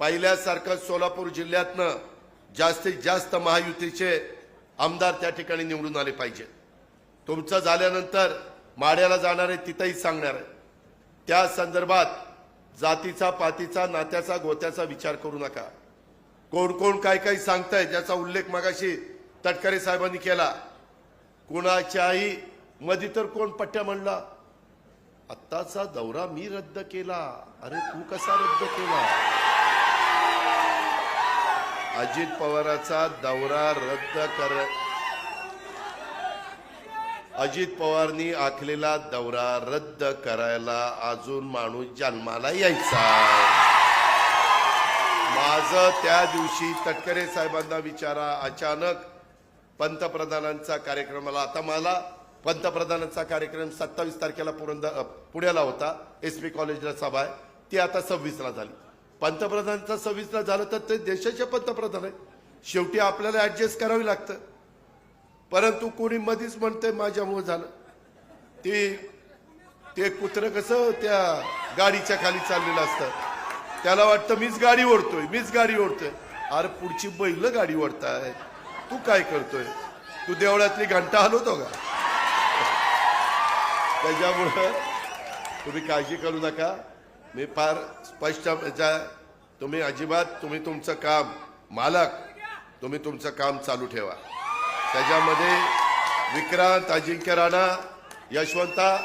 पहिल्यासारखं सोलापूर जिल्ह्यातनं जास्तीत जास्त महायुतीचे आमदार त्या ठिकाणी निवडून आले पाहिजे. तुमचं झाल्यानंतर माड्याला जाणारे तिथंही सांगणार आहे. त्या संदर्भात जातीचा पातीचा नात्याचा गोत्याचा विचार करू नका. कोण कोण काय काय सांगताय ज्याचा उल्लेख मगाशी तटकरे साहेबांनी केला. कुणाच्याही मध्ये तर कोण पट्ट्या म्हणला आत्ताचा दौरा मी रद्द केला. अरे तू कसा रद्द केला? अजित पवाराचा दौरा रद्द कर. अजित पवारनी आखलेला दौरा रद्द करायला अजून माणूस जन्माला यायचा. माझं त्या दिवशी तटकरे साहेबांना विचारा अचानक पंतप्रधानांचा कार्यक्रमाला आता मला पंतप्रधानांचा कार्यक्रम सत्तावीस तारखेला पुरंद पुण्याला होता. एस पी कॉलेजला सभा आहे. ती आता सव्वीसला झाली. पंतप्रधानांचा सव्वीसला झालं तर ते देशाचे पंतप्रधान आहे शेवटी आपल्याला ॲडजस्ट करावी लागतं. परंतु कोणी मधीच म्हणतंय माझ्यामुळे झालं. ते ते कुत्रं कसं त्या गाडीच्या खाली चाललेलं असतं. त्याला वाटतं मीच गाडी ओढतोय मीच गाडी ओढतोय. अरे पुढची बैल गाडी ओढताय. तू काय करतोय? तू देवळातली घंटा हलवतो का? त्याच्यामुळं तुम्ही काळजी करू नका. मी फार स्पष्ट तुम्ही अजिबात तुम्ही तुमचं काम मालक तुम्ही तुमचं काम चालू ठेवा. त्याच्यामध्ये विक्रांत अजिंक्य राणा यशवंता